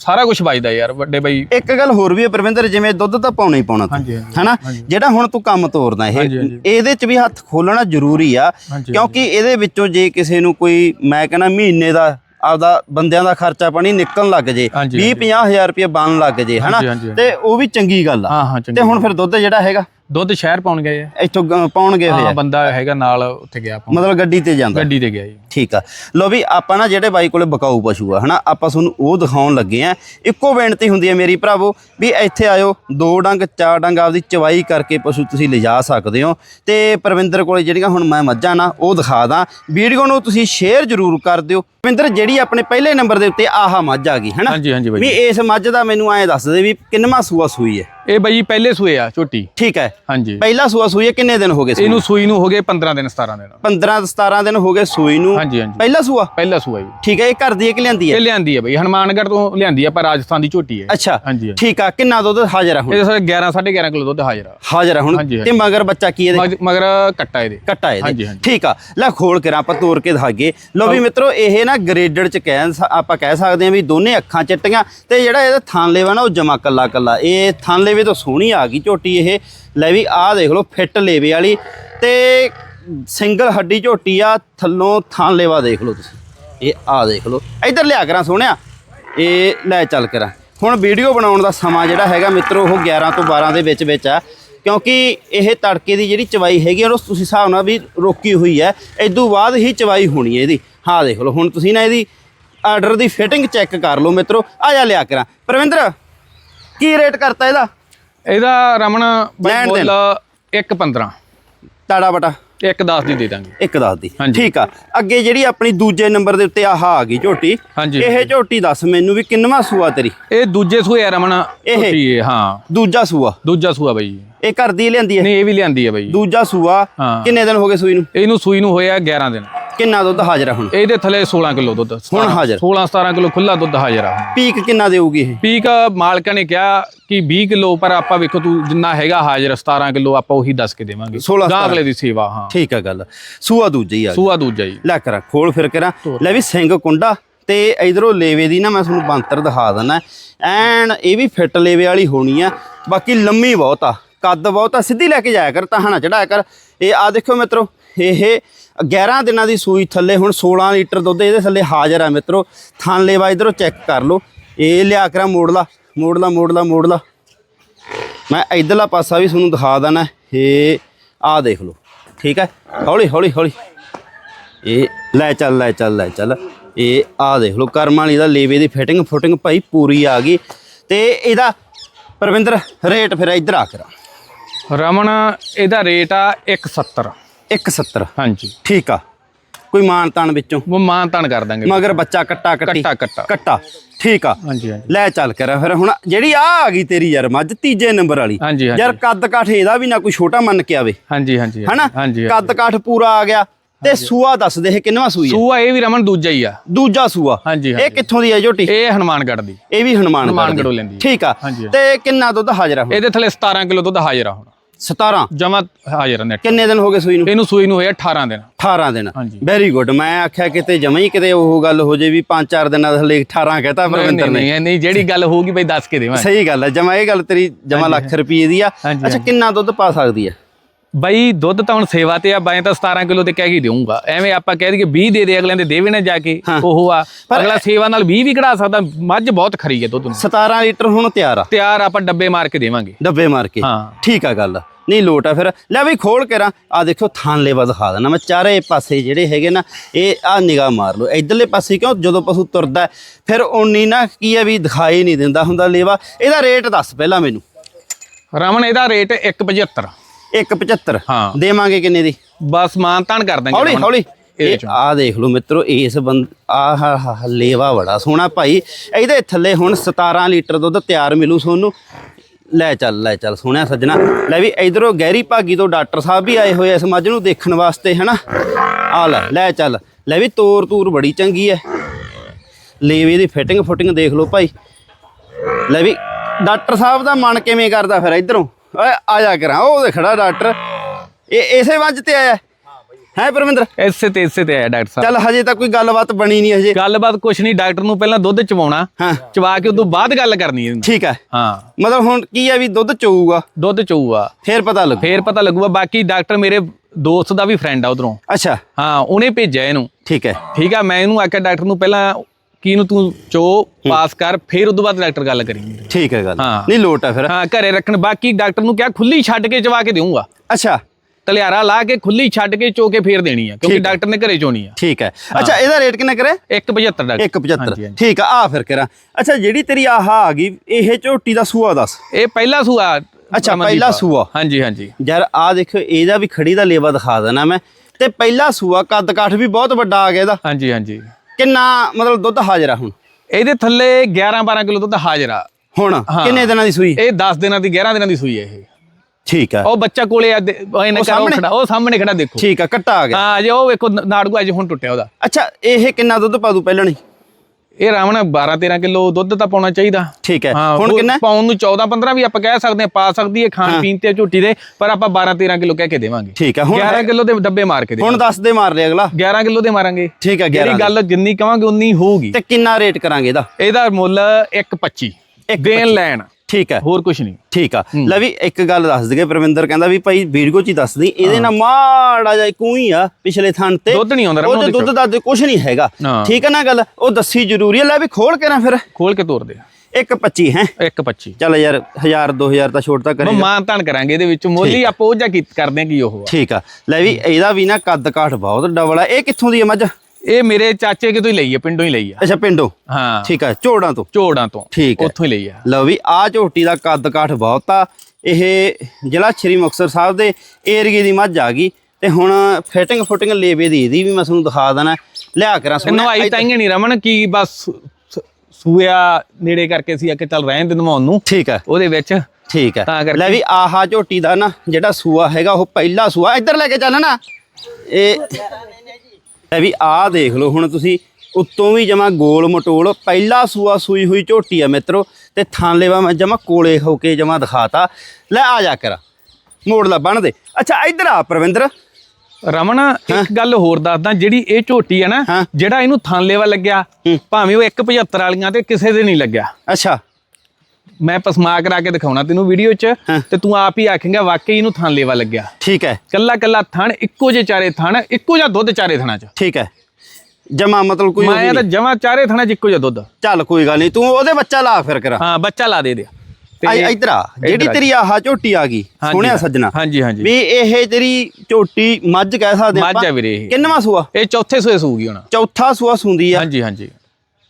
ਸਾਰਾ ਕੁਝ ਵੱਜਦਾ ਯਾਰ ਵੱਡੇ ਬਈ। ਇੱਕ ਗੱਲ ਹੋਰ ਵੀ ਹੈ ਪ੍ਰਵਿੰਦਰ ਜਿਵੇਂ ਦੁੱਧ ਤਾਂ ਪਾਉਣਾ ਹੀ ਪਾਉਣਾ ਤੂੰ, ਹਨਾ? ਜਿਹੜਾ ਹੁਣ ਤੂੰ ਕੰਮ ਤੋਰਦਾ ਇਹ। ਇਹਦੇ ਚ ਵੀ ਹੱਥ ਖੋਲਣਾ ਜ਼ਰੂਰੀ ਆ ਕਿਉਂਕਿ ਇਹਦੇ ਵਿੱਚੋਂ ਜੇ ਕਿਸੇ ਨੂੰ ਕੋਈ ਮੈਂ ਕਹਿੰਦਾ ਮਹੀਨੇ ਦਾ ਆਪਦਾ ਬੰਦਿਆਂ ਦਾ ਖਰਚਾ ਪਾਣੀ ਨਿਕਲਣ ਲੱਗ ਜੇ ਹਾਂਜੀ, 20 50000 ਰੁਪਏ ਬਣਨ ਲੱਗ ਜੇ ਹਨਾ। ਤੇ ਉਹ ਵੀ ਚੰਗੀ ਗੱਲ ਆ। ਤੇ ਹੁਣ ਫਿਰ ਦੁੱਧ ਜਿਹੜਾ ਹੈਗਾ? ਦੁੱਧ ਸ਼ਹਿਰ ਪਾਉਣ ਗਏ ਆ। ਇੱਥੋਂ ਪਾਉਣ ਗਏ ਹੋਏ ਆ। ਬੰਦਾ ਹੈਗਾ ਨਾਲ ਉੱਥੇ ਗਿਆ ਮਤਲਬ ਗੱਡੀ ਤੇ ਜਾਂਦਾ। ਗੱਡੀ ਤੇ ਗਿਆ ਜੀ। ਠੀਕ ਆ। ਲੋ ਵੀ ਆਪਾਂ ਨਾ ਜਿਹੜੇ ਬਾਈ ਕੋਲੇ ਬਕਾਊ ਪਸ਼ੂ ਆ ਹਨਾ? ਆਪਾਂ ਤੁਹਾਨੂੰ ਉਹ ਦਿਖਾਉਣ ਲੱਗੇ ਆ। ਇੱਕੋ ਬੇਨਤੀ ਹੁੰਦੀ ਹੈ ਮੇਰੀ ਭਰਾਵੋ ਵੀ ਇੱਥੇ ਆਇਓ ਦੋ ਡੰਗ ਚਾਰ ਡੰਗ ਆਪਦੀ ਚਵਾਈ ਕਰਕੇ ਪਸ਼ੂ ਤੁਸੀਂ ਲਿਜਾ ਸਕਦੇ ਹੋ। ਤੇ ਪ੍ਰਵਿੰਦਰ ਕੋਲੇ ਜਿਹੜੀਆਂ ਹੁਣ ਮੈਂ ਮੱਝਾਂ ਨਾ ਉਹ ਦਿਖਾ ਦਾਂ। ਵੀਡੀਓ ਨੂੰ ਤੁਸੀਂ ਸ਼ੇਅਰ ਜ਼ਰੂਰ ਕਰ ਦਿਓ। ਪ੍ਰਵਿੰਦਰ ਜਿਹੜੀ ਆਪਣੇ ਪਹਿਲੇ ਨੰਬਰ ਦੇ ਉੱਤੇ ਆਹ ਮੱਝ ਆ ਗਈ ਹਨਾ? ਹਾਂਜੀ ਹਾਂਜੀ ਵੀ ਬਾਈ ਇਸ ਮੱਝ ਦਾ ਮੈਨੂੰ ਐਂ ਦੱਸ ਦੇ ਵੀ ਕਿੰਨਵਾਂ ਸੂਆ ਸੂਈ ਹੈ? ਇਹ ਬਾਈ ਪਹਿਲੇ ਸੂਏ ਆ ਝੋਟੀ ਠੀਕ ਹੈ। ਹਾਂਜੀ। ਪਹਿਲਾ ਸੂਆ ਸੂਈ ਹੈ ਕਿੰਨੇ ਦਿਨ ਹੋ ਗਏ ਸੂਈ ਇਹਨੂੰ ਸੂਈ ਨੂੰ ਹੋ ਗਏ 15 ਦਿਨ 17 ਦਿਨ। 15 17 ਦਿਨ ਹੋ ਗਏ ਸੂਈ ਨੂੰ। ਹਾਂਜੀ ਹਾਂਜੀ। ਪਹਿਲਾ ਸੂਆ? ਪਹਿਲਾ ਸੂਆ ਜੀ। ਠੀਕ ਹੈ ਇਹ ਘਰ ਦੀ ਹੈ ਕਿ ਲਿਆਂਦੀ ਹੈ? ਇਹ ਲਿਆਂਦੀ ਹੈ ਬਈ ਹਨੂਮਾਨਗੜ੍ਹ ਤੋਂ ਲਿਆਂਦੀ ਆ ਪਰ ਰਾਜਸਥਾਨ ਦੀ ਝੋਟੀ ਹੈ। ਅੱਛਾ ਹਾਂਜੀ ਠੀਕ ਆ ਕਿੰਨਾ ਦੁੱਧ ਹਾਜ਼ਰ ਆ ਹੁਣ? ਇਹ ਸਾਰੇ 11 11.5 ਕਿਲੋ ਦੁੱਧ ਹਾਜ਼ਰ ਆ। ਹਾਜ਼ਰ ਆ ਹੁਣ? ਤੇ ਮਗਰ ਬੱਚਾ ਕੀ ਇਹਦੇ? ਮਗ- ਮਗਰ ਕੱਟਾ ਇਹਦੇ। ਕੱਟਾ ਇਹਦੇ। ਠੀਕ ਆ ਲੈ ਖੋਲ ਕੇ ਆਪਾਂ ਤੋੜ ਕੇ ਦਿਖਾਈਏ। ਲੋ ਵੀ ਮਿੱਤਰੋ ਇਹ ਨਾ ਗ੍ਰੇਡਡ ਚ ਕਹਿ ਸ- ਆਪਾਂ ਕਹਿ ਸਕਦੇ ਹਾਂ ਵੀ ਦੋਨੇ ਅੱਖਾਂ ਚਿੱਟੀਆਂ ਤੇ ਜਿਹੜਾ ਇਹਦਾ ਥਾਂਲੇਵਾ ਨਾ ਉਹ ਜਮਾ ਕੱਲਾ ਕੱਲਾ। ਇਹ ਥਾਂਲੇ ਤੋਂ ਸੋਹਣੀ ਆ ਗਈ ਝੋਟੀ ਇਹ। ਲੈ ਵੀ ਆਹ ਦੇਖ ਲਓ ਫਿੱਟ ਲੇਵੇ ਵਾਲੀ ਤੇ ਸਿੰਗਲ ਹੱਡੀ ਝੋਟੀ ਆ, ਥੱਲੋਂ ਥਾਂ ਲੇਵਾ ਦੇਖ ਲਓ ਤੁਸੀਂ। ਇਹ ਆਹ ਦੇਖ ਲਓ। ਇੱਧਰ ਲਿਆ ਕਰਾਂ ਸੋਹਣਿਆ। ਇਹ ਲੈ ਚੱਲ ਕਰਾਂ। ਹੁਣ ਵੀਡੀਓ ਬਣਾਉਣ ਦਾ ਸਮਾਂ ਜਿਹੜਾ ਹੈਗਾ ਮਿੱਤਰੋ, ਉਹ 11 ਤੋਂ 12 ਦੇ ਵਿੱਚ ਵਿੱਚ ਆ। ਕਿਉਂਕਿ ਇਹ ਤੜਕੇ ਦੀ ਜਿਹੜੀ ਚਵਾਈ ਹੈਗੀ ਆ ਉਹ ਤੁਸੀਂ ਹਿਸਾਬ ਨਾਲ ਵੀ ਰੋਕੀ ਹੋਈ ਹੈ ਇਦੋਂ ਬਾਅਦ ਹੀ ਚਵਾਈ ਹੋਣੀ ਹੈ ਇਹਦੀ। ਹਾਂ ਦੇਖ ਲਓ ਹੁਣ ਤੁਸੀਂ ਨਾ ਇਹਦੀ ਆਰਡਰ ਦੀ ਫਿਟਿੰਗ ਚੈੱਕ ਕਰ ਲਓ ਮਿੱਤਰੋ। ਆ ਜਾ ਲਿਆ ਕਰਾਂ। ਪ੍ਰਵਿੰਦਰ ਕੀ ਰੇਟ ਕਰਤਾ ਇਹਦਾ? ਇਹਦਾ ਰਮਣ ਬਾਈ ਲੈਣ ਦੇਣ। ਮੁੱਲ 1.15 ਤਾੜਾ ਬਟਾ। 1.10 ਦੀ ਦੇ ਦਾਂਗੇ। ਇੱਕ ਦੱਸ ਦੀ। ਹਾਂਜੀ। ਠੀਕ ਆ। ਅੱਗੇ ਜਿਹੜੀ ਆਪਣੀ ਦੂਜੇ ਨੰਬਰ ਦੇ ਉੱਤੇ ਆਹ ਆ ਗਈ ਝੋਟੀ। ਹਾਂਜੀ। ਇਹ ਝੋਟੀ ਦੱਸ ਮੈਨੂੰ ਵੀ ਕਿੰਨਵਾ ਸੂਆ ਤੇਰੀ? ਇਹ ਦੂਜੇ ਸੂਏ ਆ ਰਮਣ ਇਹ? ਝੋਟੀ ਇਹ, ਹਾਂ। ਦੂਜਾ ਸੂਆ? ਦੂਜਾ ਸੂਆ ਬਾਈ। ਇਹ ਘਰ ਦੀ ਲਿਆਂਦੀ ਹੈ? ਨਹੀਂ ਇਹ ਵੀ ਲਿਆਂਦੀ ਹੈ ਬਾਈ। ਦੂਜਾ ਸੂਆ ਹਾਂ। ਕਿੰਨੇ ਦਿਨ ਹੋ ਗਏ ਸੂਈ ਨੂੰ? ਇਹਨੂੰ ਸੂਈ ਨੂੰ ਹੋਇਆ 11 ਦਿਨ। ਕਿੰਨਾ ਦੁੱਧ ਹਾਜ਼ਰ ਆ ਹੁਣ? ਇਹਦੇ ਥੱਲੇ 16 ਕਿਲੋ ਦੁੱਧ। ਹੁਣ ਹਾਜ਼ਰ। 16 17 ਕਿਲੋ ਖੁੱਲਾ ਦੁੱਧ ਹਾਜ਼ਰ ਆ। ਪੀਕ ਕਿੰਨਾ ਦੇਊਗੀ ਇਹ? ਪੀਕ ਮਾਲਕਾਂ ਨੇ ਕਿਹਾ ਕਿ 20 ਕਿਲੋ ਪਰ ਆਪਾਂ ਵੇਖੋ ਤੂੰ ਜਿੰਨਾ ਹੈਗਾ ਹਾਜ਼ਰ 17 ਕਿਲੋ ਆਪਾਂ ਉਹੀ ਦੱਸ ਕੇ ਦੇਵਾਂਗੇ। 16 ਗਾਂ ਅਗਲੇ ਦੀ ਸੇਵਾ ਹਾਂ। ਠੀਕ ਆ ਗੱਲ। ਸੂਆ ਦੂਜਾ ਹੀ ਆ। ਸੂਆ ਦੂਜਾ ਜੀ ਲੈ ਕਰਾਂ ਖੋਲ ਫਿਰ ਕਰਾਂ। ਲੈ। ਵੀ ਸਿੰਘ ਕੁੰਡਾ ਤੇ ਇਧਰੋਂ ਲੇਵੇ ਦੀ ਨਾ ਮੈਂ ਤੁਹਾਨੂੰ ਬੰਤਰ ਦਿਖਾ ਦਿੰਦਾ। ਐਨ ਇਹ ਵੀ ਫਿੱਟ ਲੇਵੇ ਵਾਲੀ ਹੋਣੀ ਆ। ਬਾਕੀ ਲੰਮੀ ਬਹੁਤ ਆ ਕੱਦ ਬਹੁਤ ਆ ਸਿੱਧੀ ਲੈ ਕੇ ਜਾਇਆ ਕਰ ਤਾਂ ਨਾ ਚੜਾਇਆ ਕਰ। ਇਹ ਆ ਦੇਖੋ ਮਿੱਤਰੋ ਇਹ 11 ਦਿਨਾਂ ਦੀ ਸੂਈ ਥੱਲੇ, ਹੁਣ 16 ਲੀਟਰ ਦੁੱਧ ਇਹਦੇ ਥੱਲੇ ਹਾਜ਼ਰ ਆ ਮਿੱਤਰੋ। ਥਣ ਲੇਵਾ ਇਧਰੋਂ ਚੈੱਕ ਕਰ ਲਓ। ਇਹ ਲਿਆ ਕਰਾ ਮੋੜ ਮੋੜਲਾ ਮੋੜਲਾ ਮੋੜਲਾ। ਮੈਂ ਇਧਰਲਾ ਪਾਸਾ ਵੀ ਤੁਹਾਨੂੰ ਦਿਖਾ ਦਣਾ ਇਹ ਆ ਦੇਖ ਲਓ। ਠੀਕ ਹੈ? ਹੌਲੀ ਹੌਲੀ ਹੌਲੀ। ਇਹ ਲੈ ਚੱਲ ਲੈ ਚੱਲ ਲੈ ਚੱਲ। ਇਹ ਆ ਦੇਖ ਲਓ, ਕਰਮ ਵਾਲੀ ਦਾ ਲੇਵੇ ਦੀ ਫਿਟਿੰਗ ਫੁਟਿੰਗ ਭਾਈ ਪੂਰੀ ਆ ਗਈ। ਤੇ ਇਹਦਾ ਪ੍ਰਵਿੰਦਰ ਰੇਟ ਫਿਰ ਇੱਧਰ ਆ ਕਰਾ। ਰਮਨ, ਇਹਦਾ ਰੇਟ ਆ 170 170 ਹਾਂਜੀ। ਠੀਕ ਆ। ਕੋਈ ਮਾਨ ਤਾਨ ਵਿੱਚੋਂ? ਉਹ ਮਾਨ ਤਾਨ ਕਰ ਦਾਂਗੇ। ਮਗਰ ਬੱਚਾ ਕੱਟਾ ਕੱਟੀ। ਕੱਟਾ ਕੱਟਾ। ਕੱਟਾ। ਠੀਕ ਆ। ਹਾਂਜੀ ਹਾਂਜੀ। ਲੈ ਚੱਲ ਕਰ ਫਿਰ। ਹੁਣ ਜਿਹੜੀ ਆ ਆ ਗਈ ਤੇਰੀ ਯਾਰ ਮੱਝ ਤੀਜੇ ਨੰਬਰ ਵਾਲੀ। ਹਾਂਜੀ ਯਾਰ ਕੱਦ ਕਾਠ ਇਹਦਾ ਵੀ ਨਾ ਕੋਈ ਛੋਟਾ ਮੰਨ ਕੇ ਆਵੇ। ਹਾਂਜੀ ਹਾਂਜੀ ਹਨਾ? ਕੱਦ ਕਾਠ ਪੂਰਾ ਆ ਗਿਆ। ਤੇ ਸੂਆ ਦੱਸ ਦੇ ਇਹ ਕਿੰਨਵਾ ਸੂਈ ਹੈ? ਸੂਆ ਇਹ ਵੀ ਰਮਣ ਦੂਜਾ ਹੀ ਆ। ਦੂਜਾ ਸੂਆ। ਹਾਂਜੀ ਇਹ ਕਿੱਥੋਂ ਦੀ ਹੈ ਝੋਟੀ ਇਹ ਹਨੂਮਾਨਗੜ੍ਹ ਦੀ। ਇਹ ਵੀ ਹਨੂਮਾਨ ਹਨੂਮਾਨਗੜ੍ਹੋਂ ਲੈਂਦੀ। ਠੀਕ ਆ। ਤੇ ਕਿੰਨਾ ਦੁੱਧ ਹਾਜ਼ਰ ਆ ਹੁਣ? ਇਹਦੇ ਥੱਲੇ 17 ਕਿਲੋ ਦੁੱਧ ਹਾਜ਼ਰ ਆ ਹੁਣ। 17 ਜਮਾ ਹਾਜ਼ਰ ਆ ਨੈਟ ਕਿੰਨੇ ਦਿਨ ਹੋ ਗਏ ਸੂਈ ਨੂੰ? ਇਹਨੂੰ ਸੂਈ ਨੂੰ ਹੋਇਆ 18 ਦਿਨ। 18 ਦਿਨ। ਹਾਂਜੀ। ਵੈਰੀ ਗੁੱਡ ਮੈਂ ਆਖਿਆ ਕਿਤੇ ਜਮਾ ਹੀ ਕਿਤੇ ਉਹ ਗੱਲ ਹੋ ਜੇ ਵੀ 5-4 ਦਿਨਾਂ ਦੇ ਹਲੇ 18 ਕਹਤਾ ਪਰਵਿੰਦਰ ਨੇ। ਨਹੀਂ ਨਹੀਂ ਜਿਹੜੀ ਗੱਲ ਹੋਊਗੀ ਬਈ ਦੱਸ ਕੇ ਦੇਵਾਂ ਸਹੀ ਗੱਲ ਹੈ। ਜਮਾ ਇਹ ਗੱਲ ਤੇਰੀ ਜਮਾ ਲੱਖ ਰੁਪਏ ਦੀ ਆ। ਹਾਂਜੀ, ਅੱਛਾ ਕਿੰਨਾ ਦੁੱਧ ਪਾ ਸਕਦੀ ਹੈ? ਬਈ ਦੁੱਧ ਤਾਂ ਹੁਣ ਸੇਵਾ ਤੇ ਆ ਬਾਏ ਤਾਂ 17 ਕਿਲੋ ਤੇ ਕਹਿ ਕੇ ਦੇਊਂਗਾ। ਐਵੇਂ ਆਪਾਂ ਕਹਿ ਦਈਏ 20 ਦੇ ਦੇ ਅਗਲਿਆਂ ਦੇ ਦੇਵੇ ਨਾ ਜਾ ਕੇ ਉਹ ਆ। ਅਗਲਾ ਸੇਵਾ ਨਾਲ 20 ਵੀ ਕਢਾ ਸਕਦਾ ਮੱਝ ਬਹੁਤ ਖਰੀ ਹੈ ਦੁੱਧ ਨੂੰ। 17 ਲੀਟਰ ਹੁਣ ਤਿਆਰ ਆ। ਤਿਆਰ ਆਪਾਂ ਡੱਬੇ ਮਾਰ ਕੇ ਦੇਵਾਂਗੇ। ਡੱਬੇ ਮਾਰ ਕੇ। ਹਾਂ। ਠੀਕ ਆ ਗੱਲ। ਨਹੀਂ ਲੋਟ ਆ ਫਿਰ। ਲੈ ਵੀ ਖੋਲ ਕੇ ਰਾਂ। ਆ ਦੇਖੋ ਥਾਨ ਲੇਵਾ ਦਿਖਾ ਦੇਣਾ ਮੈਂ। ਚਾਰੇ ਪਾਸੇ ਜਿਹੜੇ ਹੈਗੇ ਨਾ ਇਹ ਆ ਨਿਗਾਹ ਮਾਰ ਲਓ। ਇਧਰਲੇ ਪਾਸੇ ਕਿਉਂ? ਜਦੋਂ ਪਸ਼ੂ ਤੁਰਦਾ ਫਿਰ ਓਨੀ ਨਾ ਕੀ ਹੈ ਵੀ ਦਿਖਾਈ ਨਹੀਂ ਦਿੰਦਾ ਹੁੰਦਾ ਲੇਵਾ। ਇਹਦਾ ਰੇਟ ਦੱਸ ਪਹਿਲਾਂ ਮੈਨੂੰ। ਰਮਨ ਇਹਦਾ ਰੇਟ 175 175 ਹਾਂ। ਦੇਵਾਂਗੇ ਕਿੰਨੇ ਦੀ? ਬਸ ਮਾਨਤਾਨ ਕਰ ਦਾਂਗੇ ਹੌਲੀ। ਹੌਲੀ। ਇਹ ਆ ਦੇਖ ਲਓ ਮਿੱਤਰੋ ਇਸ ਬੰਦ ਆਹ ਹਾ ਹਾ ਲੇਵਾ ਬੜਾ ਸੋਹਣਾ ਭਾਈ। ਇਹਦੇ ਥੱਲੇ ਹੁਣ 17 ਲੀਟਰ ਦੁੱਧ ਤਿਆਰ ਮਿਲੂ ਤੁਹਾਨੂੰ ਲੈ ਚੱਲ ਲੈ ਚੱਲ ਸੋਹਣਿਆ ਸੱਜਣਾ। ਲੈ ਵੀ ਇਧਰੋਂ ਗਹਿਰੀ ਭਾਗੀ ਤੋਂ ਡਾਕਟਰ ਸਾਹਿਬ ਵੀ ਆਏ ਹੋਏ ਇਸ ਮੱਝ ਨੂੰ ਦੇਖਣ ਵਾਸਤੇ ਹਨਾ? ਆ ਲੈ ਲੈ ਚੱਲ। ਲੈ ਵੀ ਤੋਰ ਤੂਰ ਬੜੀ ਚੰਗੀ ਐ। ਲੇਵੇ ਦੀ ਫਿਟਿੰਗ ਫੁਟਿੰਗ ਦੇਖ ਲਓ ਭਾਈ। ਲੈ ਵੀ ਡਾਕਟਰ ਸਾਹਿਬ ਦਾ ਮਨ ਕਿਵੇਂ ਕਰਦਾ ਫਿਰ ਇਧਰੋਂ? ਓਏ ਆ ਜਾ ਕਰਾਂ ਉਹ ਦੇ ਖੜਾ ਡਾਕਟਰ। ਇਹ ਇਸੇ ਵੰਜ ਤੇ ਆਇਆ। ਹੈ ਪਰਮਿੰਦਰ? ਇਸੇ ਤੇ ਇਸੇ ਤੇ ਆਇਆ ਡਾਕਟਰ ਸਾਹਿਬ। ਚੱਲ ਹਜੇ ਤਾਂ ਕੋਈ ਗੱਲਬਾਤ ਬਣੀ ਨਹੀਂ ਹਜੇ। ਗੱਲਬਾਤ ਕੁਛ ਨਹੀਂ ਡਾਕਟਰ ਨੂੰ ਪਹਿਲਾਂ ਦੁੱਧ ਚਵਾਉਣਾ। ਹਾਂ। ਚਵਾ ਕੇ ਉਦੋਂ ਬਾਅਦ ਗੱਲ ਕਰਨੀ ਹੈ। ਠੀਕ ਹੈ। ਹਾਂ। ਮਤਲਬ ਹੁਣ ਕੀ ਹੈ ਵੀ ਦੁੱਧ ਚੋਊਗਾ? ਦੁੱਧ ਚੋਊਗਾ। ਫੇਰ ਪਤਾ ਲੱਗੂ। ਫੇਰ ਪਤਾ ਲੱਗੂਗਾ। ਬਾਕੀ ਡਾਕਟਰ ਮੇਰੇ ਦੋਸਤ ਦਾ ਵੀ ਫਰੈਂਡ ਆ ਉਧਰੋਂ। ਅੱਛਾ। ਹਾਂ ਉਹਨੇ ਭੇਜਿਆ ਇਹਨੂੰ। ਠੀਕ ਹੈ। ਠੀਕ ਆ ਮੈਂ ਇਹਨੂੰ ਆਖਿਆ ਡਾਕਟਰ ਨੂੰ ਪਹਿਲਾਂ ਕੀ ਨੂੰ ਤੂੰ ਚੋ ਪਾਸ ਕਰ ਫਿਰ ਉਦੋਂ ਬਾਅਦ ਡਾਕਟਰ ਗੱਲ ਕਰੀ ਠੀਕ ਹੈ ਗੱਲ। ਹਾਂ। ਨਹੀਂ ਲੋਟ ਹੈ ਫਿਰ। ਹਾਂ ਘਰੇ ਰੱਖਣ ਬਾਕੀ ਡਾਕਟਰ ਨੂੰ ਕਿਹਾ ਖੁੱਲੀ ਛੱਡ ਕੇ ਚਵਾ ਕੇ ਦੇਊਂਗਾ। ਅੱਛਾ। ਤਲਿਆਰਾ ਲਾ ਕੇ ਖੁੱਲੀ ਛੱਡ ਕੇ ਚੋ ਕੇ ਫੇਰ ਦੇਣੀ ਆ ਕਿਉਂਕਿ ਡਾਕਟਰ ਨੇ ਘਰੇ ਚੋਣੀ ਆ। ਠੀਕ ਹੈ। ਅੱਛਾ ਇਹਦਾ ਰੇਟ ਕਿੰਨਾ ਕਰੇ 175 ਡਾਕਟਰ। 175 ਠੀਕ ਆ ਆ ਫਿਰ ਕਰਾਂ। ਅੱਛਾ ਜਿਹੜੀ ਤੇਰੀ ਆਹ ਆ ਗਈ ਇਹ ਝੋਟੀ ਦਾ ਸੂਆ ਦੱਸ। ਇਹ ਪਹਿਲਾ ਸੂਆ ਅੱਛਾ, ਅਮਨਦੀਪ ਪਹਿਲਾ ਆ। ਸੂਆ। ਹਾਂਜੀ ਹਾਂਜੀ। ਯਾਰ ਆ ਦੇਖੋ ਇਹਦਾ ਵੀ ਖੜੀ ਦਾ ਲੇਵਾ ਦਿਖਾ ਦੇਣਾ ਮੈਂ। ਤੇ ਪਹਿਲਾ ਸੂਆ ਕੱਦ ਕਾਠ ਵੀ ਬਹੁਤ ਵੱਡਾ ਆ ਗਿਆ ਇਹਦਾ। ਹਾਂਜੀ ਹਾਂਜੀ। ਕਿੰਨਾ ਮਤਲਬ ਦੁੱਧ ਹਾਜ਼ਰ ਆ ਹੁਣ? ਇਹਦੇ ਥੱਲੇ 11 12 ਕਿਲੋ ਦੁੱਧ ਹਾਜ਼ਰ ਆ। ਹੁਣ। ਕਿੰਨੇ ਦਿਨਾਂ ਦੀ ਸੂਈ? ਇਹ 10 ਦਿਨਾਂ ਦੀ 11 ਦਿਨਾਂ ਦੀ ਸੂਈ ਹੈ ਇਹ। ਠੀਕ ਹੈ ਉਹ ਬੱਚਾ ਕੋਲੇ ਆ ਇਹਨੇ ਕਰੋ ਸਾਹਮਣੇ? ਖੜਾ ਉਹ ਸਾਹਮਣੇ ਖੜਾ ਦੇਖੋ। ਠੀਕ ਆ ਕੱਟਾ ਆ ਗਿਆ। ਹਾਂ ਜੇ ਉਹ ਵੇਖੋ ਨਾੜੂ ਅੱਜ ਹੁਣ ਟੁੱਟਿਆ ਉਹਦਾ। ਅੱਛਾ ਇਹ ਕਿੰਨਾ ਦੁੱਧ ਪਾ ਦੂ ਪਹਿਲਾਂ ਨਹੀਂ ਇਹ ਰਾਵਣ 12 13 ਕਿਲੋ ਦੁੱਧ ਤਾਂ ਪਾਉਣਾ ਚਾਹੀਦਾ। ਠੀਕ ਹੈ। ਹੁਣ ਕਿੰਨਾ? ਪਾਉਣ ਨੂੰ 14 15 ਵੀ ਆਪਾਂ ਕਹਿ ਸਕਦੇ ਹਾਂ ਪਾ ਸਕਦੀ ਹੈ ਖਾਣ ਪੀਣ ਤੇ ਝੋਟੀ ਦੇ ਪਰ ਆਪਾਂ 12 13 ਕਿਲੋ ਕਹਿ ਕੇ ਦੇਵਾਂਗੇ। ਠੀਕ ਹੈ ਹੁਣ 11 ਕਿਲੋ ਦੇ ਡੱਬੇ ਮਾਰ ਕੇ ਦੇ ਹੁਣ ਦੱਸ ਦੇ ਮਾਰ ਲਿਆ ਅਗਲਾ। 11 ਕਿਲੋ ਦੇ ਮਾਰਾਂਗੇ। ਠੀਕ ਹੈ 11 ਜਿਹੜੀ ਗੱਲ ਜਿੰਨੀ ਕਵਾਂਗੇ ਉਨੀ ਹੋਊਗੀ। ਤੇ ਕਿੰਨਾ ਰੇਟ ਕਰਾਂਗੇ ਇਹਦਾ? ਇਹਦਾ ਮੁੱਲ 1.25 ਦੇਣ ਲੈਣ। ਠੀਕ ਹੈ। ਹੋਰ ਕੁਝ ਨਹੀਂ। ਠੀਕ ਆ। ਲੈ ਵੀ ਇੱਕ ਗੱਲ ਦੱਸ ਦਈਏ ਪ੍ਰਵਿੰਦਰ ਕਹਿੰਦਾ ਵੀ ਭਾਈ ਵੀਡੀਓ ਚ ਹੀ ਦੱਸ ਦੀ ਇਹਦੇ ਨਾਲ ਮਾੜਾ ਜਿਹਾ ਕੂੰ ਹੀ ਆ ਪਿਛਲੇ ਥਣ ਤੇ ਦੁੱਧ ਨਹੀਂ ਆਉਂਦਾ ਉਹਦੇ ਦੁੱਧ ਦਾ ਕੁਝ ਨਹੀਂ ਹੈਗਾ। ਠੀਕ ਹੈ ਨਾ ਗੱਲ? ਉਹ ਦੱਸੀ ਜ਼ਰੂਰੀ ਹੈ ਲੈ ਵੀ ਖੋਲ ਕੇ ਨਾ ਫਿਰ। ਖੋਲ ਕੇ ਤੋਰ ਦੇ। ਇੱਕ 25 ਹੈ? 125 ਚੱਲ ਯਾਰ 1000 2000 ਤਾਂ ਛੋਟ ਤਾਂ ਮੈਂ ਕਰੇਗਾ। ਮਾਨ ਤਾਨ ਕਰਾਂਗੇ ਇਹਦੇ ਵਿੱਚ। ਮੋਲੀ ਆਪਾਂ ਉਹ ਜਾ ਕੀ ਕਰਦੇ ਆ ਕੀ ਉਹ ਆ। ਠੀਕ ਆ। ਲੈ ਵੀ ਇਹਦਾ ਵੀ ਨਾ ਕੱਦ ਕਾਠ ਬਹੁਤ ਡਬਲ ਆ। ਇਹ ਕਿੱਥੋਂ ਦੀ ਹੈ ਮੱਝ? ਇਹ ਮੇਰੇ ਚਾਚੇ ਕਿਤੋਂ ਹੀ ਲਈ ਆ ਪਿੰਡੋਂ ਹੀ ਲਈ ਆ। ਅੱਛਾ ਪਿੰਡੋਂ? ਹਾਂ। ਠੀਕ ਆ ਝੋੜਾਂ ਤੋਂ? ਝੋੜਾਂ ਤੋਂ। ਠੀਕ ਹੈ। ਉੱਥੋਂ ਹੀ ਲਈ ਆ। ਲਓ ਵੀ ਆ ਝੋਟੀ ਦਾ ਕੱਦ ਕਾਠ ਬਹੁਤ ਆ। ਇਹ ਜ਼ਿਲ੍ਹਾ ਸ਼੍ਰੀ ਮੁਕਤਸਰ ਸਾਹਿਬ ਦੇ ਏਰੀਏ ਦੀ ਮੱਝ ਆ ਗਈ। ਤੇ ਹੁਣ ਫਿਟਿੰਗ ਫੁਟਿੰਗ ਲੇਵੇ ਦੀ ਇਹਦੀ ਵੀ ਮੈਂ ਤੁਹਾਨੂੰ ਦਿਖਾ ਦੇਣਾ। ਲਿਆ ਕਰਾਂ ਤੇ ਨਵਾਈ ਤਾਂ ਹੀ ਨਹੀਂ ਰਮਨ ਕੀ ਬਸ ਸ- ਸੂਇਆ ਨੇੜੇ ਕਰਕੇ ਸੀ ਆ ਕਿ ਚੱਲ ਰਹਿਣ ਦੇ ਨਵਾਉਣ ਨੂੰ। ਠੀਕ ਹੈ ਉਹਦੇ ਵਿੱਚ। ਠੀਕ ਹੈ ਤਾਂ ਕਰਕੇ- ਲੈ ਵੀ ਆਹਾ ਝੋਟੀ ਦਾ ਨਾ ਜਿਹੜਾ ਸੂਆ ਹੈਗਾ ਉਹ ਪਹਿਲਾ ਸੂਆ। ਇੱਧਰ ਲੈ ਕੇ ਚੱਲ ਨਾ। ਇਹ ਲੈ ਵੀ ਆਹ ਦੇਖ ਲਓ ਹੁਣ ਤੁਸੀਂ ਉੱਤੋਂ ਵੀ ਜਮਾ ਗੋਲ ਮਟੋਲ ਪਹਿਲਾ ਸੂਆ ਸੂਈ ਹੋਈ ਝੋਟੀ ਆ ਮਿੱਤਰੋ ਤੇ ਥਾਂਲੇਵਾ ਮੈਂ ਜਮਾ ਕੋਲੇ ਹੋ ਕੇ ਜਮਾ ਦਿਖਾਤਾ। ਲੈ ਆ ਜਾ ਕਰ ਮੋੜ ਲਾ ਬਣ ਦੇ। ਅੱਛਾ ਇੱਧਰ ਆ ਪ੍ਰਵਿੰਦਰ। ਰਮਨ ਇੱਕ ਗੱਲ ਹੋਰ ਦੱਸਦਾ ਜਿਹੜੀ ਇਹ ਝੋਟੀ ਹੈ ਨਾ ਹਾਂ। ਜਿਹੜਾ ਇਹਨੂੰ ਥਾਂਲੇਵਾ ਲੱਗਿਆ ਭਾਵੇਂ ਉਹ 175 ਵਾਲੀਆਂ ਤੇ ਕਿਸੇ ਦੇ ਨਹੀਂ ਲੱਗਿਆ। ਅੱਛਾ। ਮੈਂ ਪਸਮਾ ਕਰਾ ਕੇ ਦਿਖਾਉਣਾ ਤੈਨੂੰ ਵੀਡੀਓ 'ਚ। ਤੇ ਤੂੰ ਆਪ ਹੀ ਆਖੇਂਗਾ ਵਾਕਈ ਇਹਨੂੰ ਥਾਂਲੇਵਾ ਲੱਗਿਆ। ਠੀਕ ਹੈ। ਕੱਲਾ ਕੱਲਾ ਥਣ ਇੱਕੋ ਜੇ ਚਾਰੇ ਥਣ ਇੱਕੋ ਜਿਹਾ ਦੁੱਧ ਚਾਰੇ ਥਣਾਂ 'ਚ। ਠੀਕ ਹੈ। ਜਮਾ ਮਤਲਬ ਕੋਈ ਮੈਂ ਤਾਂ। ਜਮਾ ਚਾਰੇ ਥਣਾਂ 'ਚ ਇੱਕੋ ਜਿਹਾ ਦੁੱਧ। ਚੱਲ ਕੋਈ ਗੱਲ ਨਹੀਂ ਤੂੰ ਉਹਦੇ ਬੱਚਾ ਲਾ ਫਿਰ ਕਰਾ। ਹਾਂ ਬੱਚਾ ਲਾ ਦੇ ਦੇ। ਆ ਇੱਧਰ ਆ। ਜਿਹੜੀ। ਤੇਰੀ ਆਹ ਝੋਟੀ ਆ ਗਈ ਸੋਹਣਿਆ। ਸੱਜਣਾ। ਹਾਂਜੀ ਹਾਂਜੀ। ਵੀ ਇਹ ਤੇਰੀ ਝੋਟੀ ਮੱਝ ਕਹਿ ਸਕਦੇ ਮੱਝ ਆ ਵੀਰੇ ਇਹ। ਕਿੰਨਵਾਂ ਸੂਆ? ਇਹ ਚੌਥੇ ਸੂਏ ਸੂਗੀ ਹੁਣ। ਚੌਥਾ ਸੂਆ ਸੁੰਦੀ ਆ। ਹਾਂਜੀ ਹਾਂਜੀ।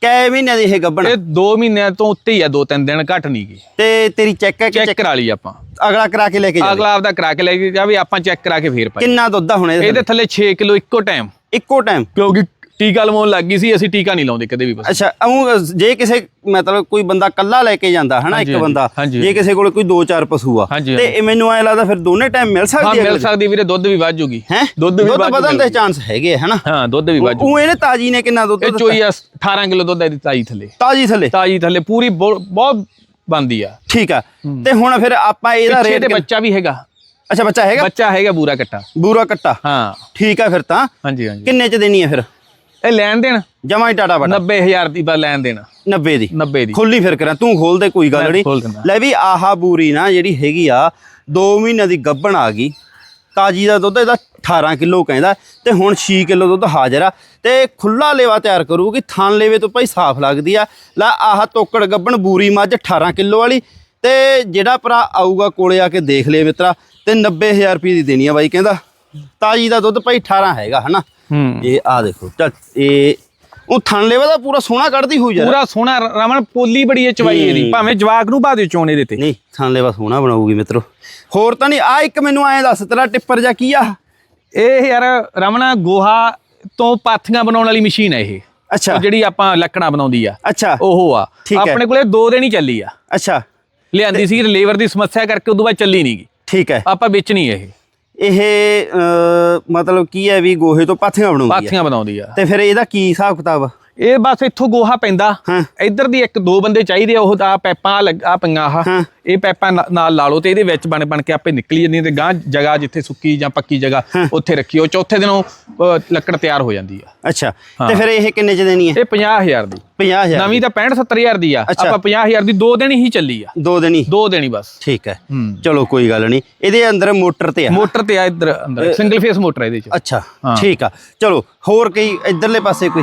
ਕੈ ਮਹੀਨਿਆਂ ਦੀ ਇਹ ਗੱਬਣ ਇਹ 2 ਮਹੀਨਿਆਂ ਤੋਂ ਉੱਤੇ ਹੀ ਆ ਦੋ ਤਿੰਨ ਦਿਨ ਘੱਟ ਨਹੀਂ ਗਈ ਤੇ ਤੇਰੀ ਚੈੱਕ ਹੈ ਕਿ ਚੈੱਕ ਕਰਾ ਲਈ ਆਪਾਂ। ਅਗਲਾ ਕਰਾ ਕੇ ਲੈ ਕੇ ਜਾ ਅਗਲਾ ਆਪਦਾ ਕਰਾ ਕੇ ਲੈ ਕੇ ਜਾਵੇ ਆਪਾਂ ਚੈੱਕ ਕਰਾ ਕੇ ਫੇਰ ਪਾਈ ਕਿੰਨਾ ਦੁੱਧ ਆ ਹੁਣ ਇਹਦੇ ਇਹਦੇ ਥੱਲੇ? 6 ਕਿਲੋ ਇੱਕੋ ਟਾਈਮ ਇੱਕੋ ਟਾਈਮ ਕਿਉਂਕਿ ਟੀਕਾ ਲਵਾਉਣ ਲੱਗ ਗਈ ਸੀ ਅਸੀਂ ਟੀਕਾ ਨਹੀਂ ਲਾਉਂਦੇ ਕਦੇ ਵੀ ਬਸ। ਅੱਛਾ ਅਉਂ ਜੇ ਕਿਸੇ ਮਤਲਬ ਕੋਈ ਬੰਦਾ ਕੱਲਾ ਲੈ ਕੇ ਜਾਂਦਾ ਹਨਾ ਇੱਕ ਬੰਦਾ ਜੇ ਕਿਸੇ ਕੋਲ ਕੋਈ ਦੋ ਚਾਰ ਪਸ਼ੂ ਆ ਤੇ ਇਹ ਮੈਨੂੰ ਐ ਲੱਗਦਾ ਫਿਰ ਦੋਨੇ ਟਾਈਮ ਮਿਲ ਸਕਦੀ ਹੈ ਮਿਲ ਸਕਦੀ ਵੀਰੇ ਦੁੱਧ ਵੀ ਵੱਧ ਜੂਗੀ। ਹੈ? ਦੁੱਧ ਵੀ ਵੱਧ ਵਧਣ ਦੇ। ਚਾਂਸ ਹੈਗੇ ਹਨਾ? ਹਾਂ ਦੁੱਧ ਵੀ ਵੱਧ ਜੂ ਉਹ ਇਹਨੇ ਤਾਜੀ ਨੇ ਕਿੰਨਾ ਦੁੱਧ ਇਹ ਦਿੱਤਾ? ਚੋਈ ਆ 18 ਕਿਲੋ ਦੁੱਧ ਇਹਦੀ ਤਾਈ ਥੱਲੇ। ਤਾਜੀ ਥੱਲੇ? ਤਾਜੀ ਥੱਲੇ ਪੂਰੀ ਬਹੁ- ਬਹੁਤ ਬੰਦੀ ਆ। ਠੀਕ ਆ। ਤੇ ਹੁਣ ਫਿਰ ਆਪਾਂ ਇਹਦਾ ਰੇਟ ਤੇ ਬੱਚਾ ਵੀ ਹੈਗਾ। ਅੱਛਾ ਬੱਚਾ ਹੈਗਾ? ਬੱਚਾ ਹੈਗਾ ਬੂਰਾ ਕੱਟਾ। ਬੂਰਾ ਕੱਟਾ। ਹਾਂ। ਠੀਕ ਆ ਫਿਰ ਤਾਂ। ਹਾਂਜੀ ਹਾਂਜੀ। ਕਿੰਨੇ ਚ ਦੇਣੀ ਹੈ ਫਿਰ? ਇਹ ਲੈਣ ਦੇਣ? ਜਮਾ ਹੀ ਟਾਟਾ ਬਟਾ 90000 ਦੀ ਬਾ ਲੈਣ ਦੇਣ। 90 ਦੀ। 90 ਦੀ। ਖੁੱਲੀ ਫਿਰ ਕਰਾਂ ਤੂੰ ਖੋਲ ਦੇ ਕੋਈ ਗੱਲ ਨਹੀਂ। ਲੈ ਵੀ ਆਹਾ ਬੂਰੀ ਨਾ ਜਿਹੜੀ ਹੈਗੀ ਆ 2 ਮਹੀਨਿਆਂ ਦੀ ਗੱਭਣ ਆ ਗਈ। ਤਾਜੀ ਦਾ ਦੁੱਧ ਇਹਦਾ 18 ਕਿਲੋ ਕਹਿੰਦਾ ਤੇ ਹੁਣ 6 ਕਿਲੋ ਦੁੱਧ ਹਾਜ਼ਰ ਆ। ਤੇ ਖੁੱਲਾ ਲੇਵਾ ਤਿਆਰ ਕਰੂਗੀ ਥਣ ਲੇਵੇ ਤੋਂ ਭਾਈ ਸਾਫ਼ ਲੱਗਦੀ ਆ। ਲੈ ਆਹ ਤੋਕੜ ਗੱਭਣ ਬੂਰੀ ਮੱਝ 18 ਕਿਲੋ ਵਾਲੀ। ਤੇ ਜਿਹੜਾ ਭਰਾ ਆਊਗਾ ਕੋਲੇ ਆ ਕੇ ਦੇਖ ਲੇ ਮਿੱਤਰਾ ਤੇ 90000 ਰੁਪਏ ਦੀ ਦੇਣੀ ਆ ਬਾਈ ਕਹਿੰਦਾ। ਤਾਜੀ ਦਾ ਦੁੱਧ ਭਾਈ 18 ਹੈਗਾ ਹਨਾ? ਇਹ ਆ ਦੇਖੋ ਚੱਲ ਇਹ ਉਹ ਥਣ ਲੇਵਾ ਦਾ ਪੂਰਾ ਸੋਹਣਾ ਕੱਢਦੀ ਹੋਈ ਯਾਰ ਪੂਰਾ ਸੋਹਣਾ ਰਮਨ ਪੋਲੀ ਬੜੀ ਹੈ ਚਵਾਈ ਇਹਦੀ ਭਾਵੇਂ ਜਵਾਕ ਨੂੰ ਬਾਦੇ ਚੋਣੇ ਦੇ ਤੇ। ਨਹੀਂ ਥਣ ਲੇਵਾ ਸੋਹਣਾ ਬਣਾਉਗੀ ਮਿੱਤਰੋ। ਹੋਰ ਤਾਂ ਨਹੀਂ ਆ ਇੱਕ ਮੈਨੂੰ ਐਂ ਦੱਸ ਤੇਰਾ ਟਿੱਪਰ ਜਾਂ ਕੀ ਆ? ਇਹ ਯਾਰ ਰਮਨ ਗੋਹਾ ਤੋਂ ਪਾਥੀਆਂ ਬਣਾਉਣ ਵਾਲੀ ਮਸ਼ੀਨ ਹੈ ਇਹ। ਅੱਛਾ। ਜਿਹੜੀ ਆਪਾਂ ਲੱਕੜਾਂ ਬਣਾਉਂਦੀ ਆ ਅੱਛਾ। ਉਹ ਆ। ਆਪਣੇ ਕੋਲੇ ਦੋ ਦਿਨ ਹੀ ਚੱਲੀ ਆ। ਅੱਛਾ। ਲਿਆਂਦੀ ਸੀ ਲੇਬਰ ਦੀ ਸਮੱਸਿਆ ਕਰਕੇ ਉਦੋਂ ਬਾਅਦ ਚੱਲੀ ਨਹੀਂਗੀ ਠੀਕ ਹੈ। ਆਪਾਂ ਵੇਚਣੀ ਇਹ। ਇਹ ਮਤਲਬ ਕੀ ਹੈ ਵੀ ਗੋਹੇ ਤੋਂ ਪਾਥੀਆਂ ਬਣਾਉਂਦੀ ਆ ਪਾਥੀਆਂ ਬਣਾਉਂਦੀ ਆ ਤੇ ਫਿਰ ਇਹਦਾ ਕੀ ਹਿਸਾਬ ਕਿਤਾਬ ਆ? ਇਹ ਬਸ ਇੱਥੋਂ ਗੋਹਾ ਪੈਂਦਾ। ਇੱਧਰ ਦੀ ਇੱਕ ਦੋ ਬੰਦੇ ਚਾਹੀਦੇ ਆ ਉਹ ਤਾਂ ਪੈਪਾਂ ਆ ਪਈਆਂ ਆਹ। ਇਹ ਪੈਪਾਂ ਨਾਲ ਲਾ ਲਓ ਤੇ ਇਹਦੇ ਵਿੱਚ ਬਣ ਬਣ ਕੇ ਆਪੇ ਨਿਕਲੀ ਜਾਂਦੀਆਂ ਤੇ ਗਾਂ ਜਗ੍ਹਾ ਜਿੱਥੇ ਸੁੱਕੀ ਜਾਂ ਪੱਕੀ ਜਗ੍ਹਾ ਉੱਥੇ ਰੱਖਿਓ। ਚੌਥੇ ਦਿਨੋਂ ਲੱਕੜ ਤਿਆਰ ਹੋ ਜਾਂਦੀ ਆ। ਅੱਛਾ। ਤੇ ਫਿਰ ਇਹ ਕਿੰਨੇ ਚ ਦੇਣੀ ਹੈ ਇਹ 50000 ਦੀ। 50000 ਨਵੀਂ ਤਾਂ 65 70000 ਦੀ ਆ। ਆਪਾਂ 50000 ਦੀ ਦੋ ਦਿਨ ਹੀ ਚੱਲੀ ਆ। ਦੋ ਦਿਨ ਹੀ। ਦੋ ਦਿਨ ਹੀ ਬਸ। ਠੀਕ ਹੈ। ਚਲੋ ਕੋਈ ਗੱਲ ਨਹੀਂ। ਇਹਦੇ ਅੰਦਰ ਮੋਟਰ ਤੇ ਆ। ਮੋਟਰ ਤੇ ਆ ਇੱਧਰ ਅੰਦਰ। ਸਿੰਗਲ ਫੇਸ ਮੋਟਰ ਇਹਦੇ ਚ। ਅੱਛਾ। ਠੀਕ ਆ। ਚਲੋ ਹੋਰ ਕਈ ਇਧਰਲੇ ਪਾਸੇ ਕੋਈ?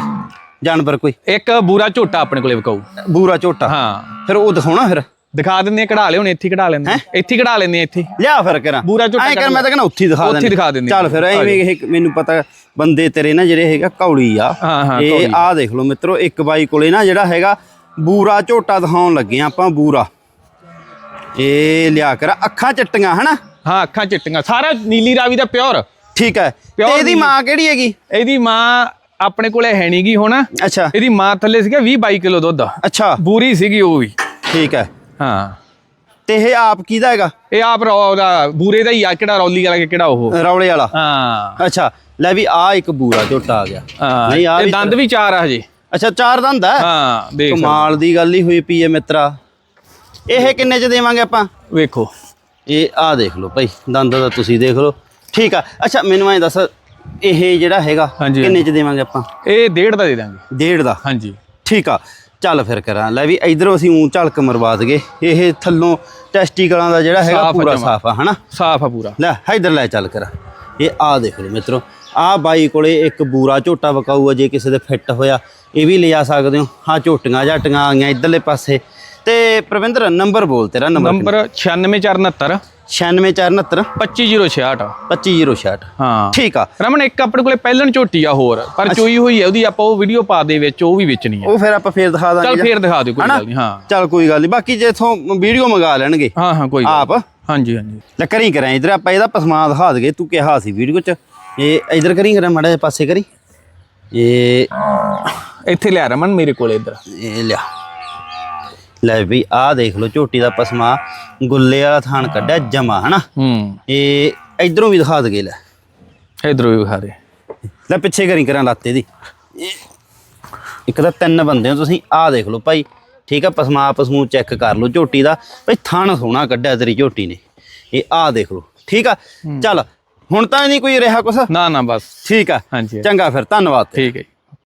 ਜਾਨਵਰ ਕੋਈ। ਇੱਕ ਬੂਰਾ ਝੋਟਾ ਆਪਣੇ ਕੋਲੇ ਵਿਕਾਊ। ਬੂਰਾ ਝੋਟਾ। ਹਾਂ। ਫਿਰ ਉਹ ਦਿਖਾਉਣਾ ਫਿਰ। ਦਿਖਾ ਦਿੰਦੇ ਆ ਕਢਾ ਲਿਓ ਇੱਥੇ ਹੀ ਕਢਾ ਲੈਂਦੇ ਆ। ਇੱਥੇ ਹੀ ਕਢਾ ਲੈਂਦੇ ਆ ਇੱਥੇ। ਲਿਆ ਫਿਰ ਕਰਾਂ। ਬੂਰਾ ਝੋਟਾ ਐਂ ਕਰ ਮੈਂ ਤਾਂ ਕਹਿੰਦਾ ਉੱਥੇ ਹੀ ਦਿਖਾ ਉੱਥੇ ਹੀ ਦਿਖਾ ਦਿੰਦੇ ਚੱਲ ਫਿਰ ਐਵੇਂ ਇਹ ਮੈਨੂੰ ਪਤਾ ਬੰਦੇ ਤੇਰੇ ਨਾ ਜਿਹੜੇ ਹੈਗਾ ਕੌਲੀ ਆ। ਹਾਂ, ਹਾਂ, ਇਹ। ਆਹ ਦੇਖ ਲਓ ਮਿੱਤਰੋ ਇੱਕ ਬਾਈ ਕੋਲੇ ਨਾ ਜਿਹੜਾ ਹੈਗਾ ਬੂਰਾ ਝੋਟਾ ਦਿਖਾਉਣ ਲੱਗੇ ਆ ਆਪਾਂ ਬੂਰਾ। ਇਹ ਲਿਆ ਕਰ ਅੱਖਾਂ ਚਿੱਟੀਆਂ ਹਨਾ? ਹਾਂ ਅੱਖਾਂ ਚਿੱਟੀਆਂ। ਸਾਰਾ ਨੀਲੀ ਰਾਵੀ ਦਾ ਪਿਓਰ। ਠੀਕ ਹੈ। ਤੇ Pure ਇਹਦੀ ਨੀਲੀ। ਮਾਂ ਕਿਹੜੀ ਹੈਗੀ? ਇਹਦੀ ਮਾਂ ਆਪਣੇ ਕੋਲੇ ਹੈ ਨਹੀਂਗੀ ਹੁਣ। ਅੱਛਾ। ਇਹਦੀ ਮਾਂ ਥੱਲੇ ਸੀਗਾ 20 22 ਕਿਲੋ ਦੁੱਧ। ਅੱਛਾ। ਬੂਰੀ ਸੀਗੀ ਉਹ ਵੀ। ਠੀਕ ਹੈ। ਹਾਂ। ਤੇ ਇਹ ਆਪ ਕਿਹਦਾ ਹੈਗਾ? ਇਹ ਆਪ ਉਹਦਾ ਬੂਰੇ ਦਾ ਹੀ ਆ ਕਿਹੜਾ ਰੌਲੀ ਵਾਲਾ ਕਿਹੜਾ ਉਹ? ਰੌਲੇ ਵਾਲਾ। ਹਾਂ। ਅੱਛਾ। ਲੈ ਵੀ ਆ ਇੱਕ ਬੂਰਾ ਝੋਟਾ ਆ ਗਿਆ। ਹਾਂ। ਨਹੀਂ ਆ ਇਹ ਦੰਦ ਵੀ ਚਾਰ ਆ ਹਜੇ। ਅੱਛਾ ਚਾਰ ਦੰਦ ਹੈ ਹਾਂ ਦੇਖ। ਕਮਾਲ ਦੀ ਗੱਲ ਹੀ ਹੋਈ ਪਈ ਹੈ ਮਿੱਤਰਾ। ਇਹ ਕਿੰਨੇ ਚ ਦੇਵਾਂਗੇ ਆਪਾਂ? ਵੇਖੋ। ਇਹ ਆ ਦੇਖ ਲਓ ਭਾਈ ਦੰਦ ਦਾ ਤੁਸੀਂ ਦੇਖ ਲਓ। ਠੀਕ ਆ। ਅੱਛਾ ਮੈਨੂੰ ਐਂ ਦੱਸ ਇਹ ਜਿਹੜਾ ਹੈਗਾ ਹਾਂਜੀ, ਕਿੰਨੇ ਚ ਦੇਵਾਂਗੇ ਆਪਾਂ? ਇਹ ਡੇਢ ਦਾ ਦੇ ਦਾਂਗੇ। ਡੇਢ ਦਾ? ਹਾਂਜੀ। ਠੀਕ ਆ। ਚੱਲ ਫਿਰ ਕਰਾਂ। ਲੈ ਵੀ ਇਧਰੋਂ ਅਸੀਂ ਉਂ ਝਲਕ ਮਰਵਾ ਦਗੇ ਇਹ ਥੱਲੋਂ ਟੈਸਟੀਕਲਾਂ ਦਾ ਜਿਹੜਾ ਹੈਗਾ ਸਾਫ਼ ਆ ਪੂਰਾ ਜਮਾਂ। ਸਾਫ਼ ਆ ਹਨਾ? ਸਾਫ਼ ਆ ਪੂਰਾ। ਲੈ ਇਧਰ ਲੈ ਚੱਲ ਕਰਾਂ। ਇਹ ਆ ਦੇਖ ਲਓ ਮਿੱਤਰੋ। ਆ ਬਾਈ ਕੋਲੇ ਇੱਕ ਬੂਰਾ ਝੋਟਾ ਵਕਾਊ ਆ ਜੇ ਕਿਸੇ ਦੇ ਫਿੱਟ ਹੋਇਆ। ਇਹ ਵੀ ਲਿਆ ਸਕਦੇ ਹੋ। ਹਾਂ ਝੋਟੀਆਂ ਝਾਟੀਆਂ ਆ ਗਈਆਂ ਇਧਰਲੇ ਪਾਸੇ। ਤੇ ਪ੍ਰਵਿੰਦਰ ਨੰਬਰ ਬੋਲ ਤੇਰਾ ਨੰਬਰ ਨੰਬਰ 96469 96469 25066 25066 ਹਾਂ। ਠੀਕ ਆ। ਰਮਨ ਇੱਕ ਆਪਣੇ ਕੋਲੇ ਪਹਿਲਣ ਝੋਟੀ ਆ ਹੋਰ ਪਰ ਚੋਈ ਹੋਈ ਹੈ ਉਹਦੀ ਆਪਾਂ ਉਹ ਵੀਡੀਓ ਪਾ ਦੇ ਵਿੱਚ ਉਹ ਵੀ ਵੇਚਣੀ ਆ। ਉਹ ਫਿਰ ਆਪਾਂ ਫੇਰ ਦਿਖਾ ਦਾਂਗੇ ਚੱਲ ਫੇਰ ਦਿਖਾ ਦਿਓ ਕੋਈ? ਗੱਲ ਨਹੀਂ ਹਾਂ। ਚੱਲ ਕੋਈ ਗੱਲ ਨਹੀਂ ਬਾਕੀ ਜੇ ਇਥੋਂ ਵੀਡੀਓ ਮੰਗਾ ਲੈਣਗੇ। ਹਾਂ ਹਾਂ ਕੋਈ ਆਪ। ਹਾਂਜੀ ਹਾਂਜੀ। ਲੈ ਕਰੀ ਕਰਾਂ ਇਧਰ ਆਪਾਂ ਇਹਦਾ ਪਸਮਾ ਦਿਖਾ ਦਗੇ ਤੂੰ ਕਿਹਾ ਸੀ ਵੀਡੀਓ ਚ। ਇਹ ਇਧਰ ਕਰੀ ਕਰਾਂ ਮਾੜਾ ਜਿਹਾ ਪਾਸੇ ਕਰੀ। ਇਹ ਇੱਥੇ ਲਿਆ ਰਮਨ ਮੇਰੇ ਕੋਲੇ ਇੱਧਰ। ਇਹ ਲਿਆ। ਲੈ ਵੀ ਆਹ ਦੇਖ ਲਓ ਝੋਟੀ ਦਾ ਪਸਮਾ ਗੁੱਲੇ ਵਾਲਾ ਥਾਨ ਕੱਢਿਆ ਜਮਾ ਹਨਾ? ਹੂੰ। ਇਹ ਇਧਰੋਂ ਵੀ ਦਿਖਾ ਦਗੇ ਲੈ। ਇਧਰੋਂ ਵੀ ਵਿਖਾ ਦੇ। ਲੈ ਪਿੱਛੇ ਕਰੀ ਕਰਾਂ ਲਾਤੇ ਦੀ ਇੱਕ ਤਾਂ ਤਿੰਨ ਬੰਦੇ ਹੋ ਤੁਸੀਂ ਆਹ ਦੇਖ ਲਓ ਭਾਈ। ਠੀਕ ਆ ਪਸਮਾ ਪਸਮੂ ਚੈੱਕ ਕਰ ਲਓ ਝੋਟੀ ਦਾ। ਭਾਈ ਥਣ ਸੋਹਣਾ ਕੱਢਿਆ ਤੇਰੀ ਝੋਟੀ ਨੇ। ਇਹ ਆਹ ਦੇਖ ਲਓ ਠੀਕ ਆ? ਚੱਲ ਹੁਣ ਤਾਂ ਨਹੀਂ ਕੋਈ ਰਿਹਾ ਕੁਛ? ਨਾ ਨਾ ਬਸ। ਠੀਕ ਆ। ਹਾਂਜੀ। ਚੰਗਾ ਫਿਰ ਧੰਨਵਾਦ ਠੀਕ ਹੈ ਜੀ।